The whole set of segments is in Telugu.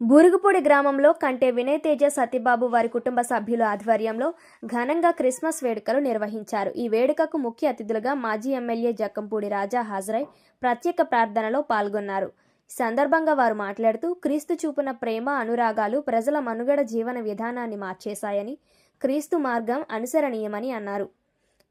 బూరుగుపూడి గ్రామంలో కంటే వినయ్ తేజ సతీబాబు వారి కుటుంబ సభ్యుల ఆధ్వర్యంలో ఘనంగా క్రిస్మస్ వేడుకలు నిర్వహించారు. ఈ వేడుకకు ముఖ్య అతిథులుగా మాజీ ఎమ్మెల్యే జక్కంపూడి రాజా హాజరై ప్రత్యేక ప్రార్థనలో పాల్గొన్నారు. సందర్భంగా వారు మాట్లాడుతూ క్రీస్తు చూపున ప్రేమ అనురాగాలు ప్రజల మనుగడ జీవన విధానాన్ని మార్చేశాయని క్రీస్తు మార్గం అనుసరణీయమని అన్నారు.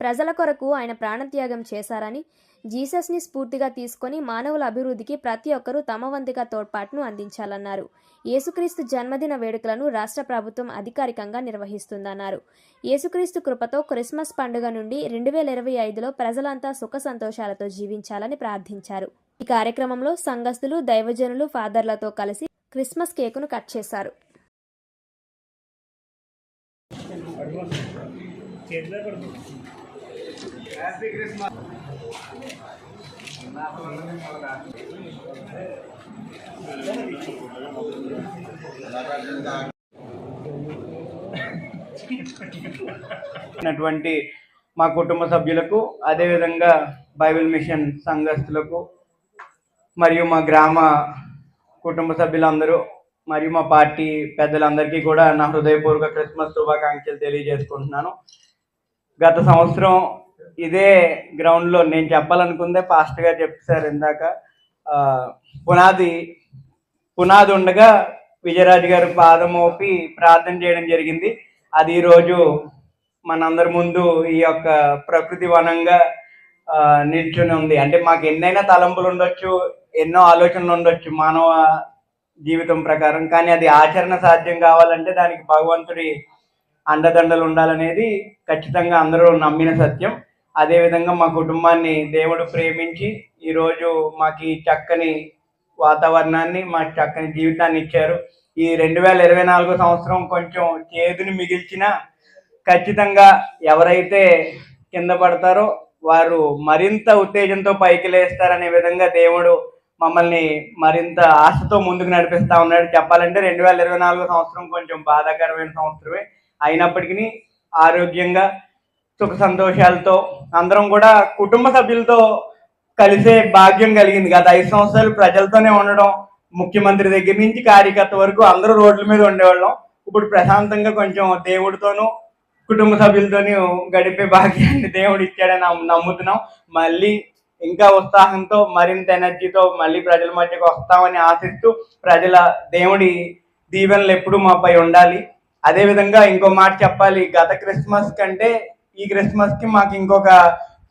ప్రజల కొరకు ఆయన ప్రాణత్యాగం చేశారని జీసస్ని స్ఫూర్తిగా తీసుకొని మానవుల అభివృద్ధికి ప్రతి ఒక్కరూ తమ వంతుగా తోడ్పాటును అందించాలన్నారు. యేసుక్రీస్తు జన్మదిన వేడుకలను రాష్ట్ర ప్రభుత్వం అధికారికంగా నిర్వహిస్తుందన్నారు. యేసుక్రీస్తు కృపతో క్రిస్మస్ పండుగ నుండి రెండు వేల ఇరవై ఐదులో ప్రజలంతా సుఖ సంతోషాలతో జీవించాలని ప్రార్థించారు. ఈ కార్యక్రమంలో సంఘస్థులు దైవజనులు ఫాదర్లతో కలిసి క్రిస్మస్ కేకును కట్ చేశారు. అటువంటి మా కుటుంబ సభ్యులకు అదేవిధంగా బైబిల్ మిషన్ సంఘస్థులకు మరియు మా గ్రామ కుటుంబ సభ్యులందరూ మరియు మా పార్టీ పెద్దలందరికీ కూడా నా హృదయపూర్వక క్రిస్మస్ శుభాకాంక్షలు తెలియజేసుకుంటున్నాను. గత సంవత్సరం ఇదే గ్రౌండ్లో నేను చెప్పాలనుకుందే ఫాస్ట్గా చెప్పారు ఇందాక. పునాది పునాది ఉండగా విజయరాజు గారు పాదం మోపి ప్రార్థన చేయడం జరిగింది. అది ఈరోజు మనందరి ముందు ఈ యొక్క ప్రకృతి వనంగా నిల్చుని ఉంది. అంటే మాకు ఎన్నైనా తలంపులు ఉండొచ్చు ఎన్నో ఆలోచనలు ఉండొచ్చు మానవ జీవితం ప్రకారం. కానీ అది ఆచరణ సాధ్యం కావాలంటే దానికి భగవంతుడి అండదండలు ఉండాలనేది ఖచ్చితంగా అందరూ నమ్మిన సత్యం. అదేవిధంగా మా కుటుంబాన్ని దేవుడు ప్రేమించి ఈరోజు మాకు ఈ చక్కని వాతావరణాన్ని మా చక్కని జీవితాన్ని ఇచ్చారు. ఈ రెండు వేల ఇరవై నాలుగో సంవత్సరం కొంచెం చేదుని మిగిల్చిన ఖచ్చితంగా ఎవరైతే కింద పడతారో వారు మరింత ఉత్తేజంతో పైకి లేస్తారనే విధంగా దేవుడు మమ్మల్ని మరింత ఆశతో ముందుకు నడిపిస్తా ఉన్నాడు. చెప్పాలంటే రెండు వేల ఇరవై నాలుగో సంవత్సరం కొంచెం బాధాకరమైన సంవత్సరమే. అయినప్పటికీ ఆరోగ్యంగా సుఖ సంతోషాలతో అందరం కూడా కుటుంబ సభ్యులతో కలిసే భాగ్యం కలిగింది. గత ఐదు సంవత్సరాలు ప్రజలతోనే ఉండడం ముఖ్యమంత్రి దగ్గర నుంచి కార్యకర్త వరకు అందరూ రోడ్ల మీద ఉండేవాళ్ళం. ఇప్పుడు ప్రశాంతంగా కొంచెం దేవుడితోనూ కుటుంబ సభ్యులతోనూ గడిపే భాగ్యాన్ని దేవుడు ఇచ్చాడని నమ్ముతున్నాం. మళ్ళీ ఇంకా ఉత్సాహంతో మరింత ఎనర్జీతో మళ్ళీ ప్రజల మధ్యకు వస్తామని ఆశిస్తూ ప్రజల దేవుడి దీవెనలు ఎప్పుడు మాపై ఉండాలి. అదే విధంగా ఇంకో మాట చెప్పాలి. గత క్రిస్మస్ కంటే ఈ క్రిస్మస్కి మాకు ఇంకొక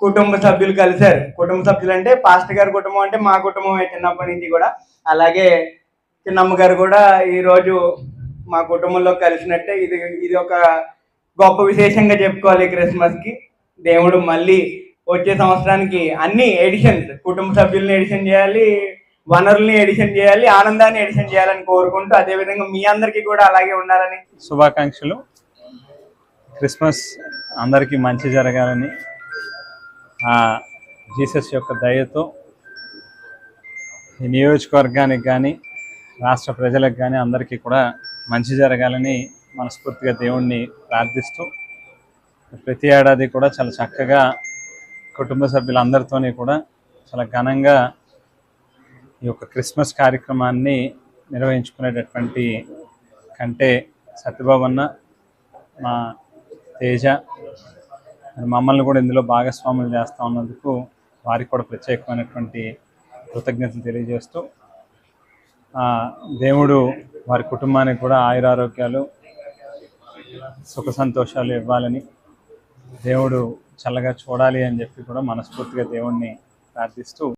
కుటుంబ సభ్యులు కలిశారు. కుటుంబ సభ్యులు అంటే పాస్టర్ గారి కుటుంబం అంటే మా కుటుంబమే చిన్నప్పటి నుంచి కూడా. అలాగే చిన్నమ్మ గారు కూడా ఈ రోజు మా కుటుంబంలో కలిసినట్టే ఇది ఇది ఒక గొప్ప విశేషంగా చెప్పుకోవాలి క్రిస్మస్కి. దేవుడు మళ్ళీ వచ్చే సంవత్సరానికి అన్ని ఎడిషన్స్ కుటుంబ సభ్యుల్ని ఎడిషన్ చేయాలి వనరుల్ని ఎడిషన్ చేయాలి ఆనందాన్ని ఎడిషన్ చేయాలని కోరుకుంటూ అదేవిధంగా మీ అందరికీ కూడా అలాగే ఉండాలని శుభాకాంక్షలు. క్రిస్మస్ అందరికీ మంచి జరగాలని ఆ జీసస్ యొక్క దయతో ఈ నియోజకవర్గానికి కానీ రాష్ట్ర ప్రజలకు కానీ అందరికీ కూడా మంచి జరగాలని మనస్ఫూర్తిగా దేవుణ్ణి ప్రార్థిస్తూ ప్రతి ఏడాది కూడా చాలా చక్కగా కుటుంబ సభ్యులందరితోని కూడా చాలా ఘనంగా ఈ యొక్క క్రిస్మస్ కార్యక్రమాన్ని నిర్వహించుకునేటటువంటి కంటే సత్యబాబు మా తేజ మమ్మల్ని కూడా ఇందులో భాగస్వాములు చేస్తూ ఉన్నందుకు వారికి కూడా ప్రత్యేకమైనటువంటి కృతజ్ఞతలు తెలియజేస్తూ ఆ, దేవుడు వారి కుటుంబానికి కూడా ఆయురారోగ్యాలు సుఖ సంతోషాలు ఇవ్వాలని దేవుడు చల్లగా చూడాలి అని చెప్పి కూడా మనస్ఫూర్తిగా దేవుణ్ణి ప్రార్థిస్తూ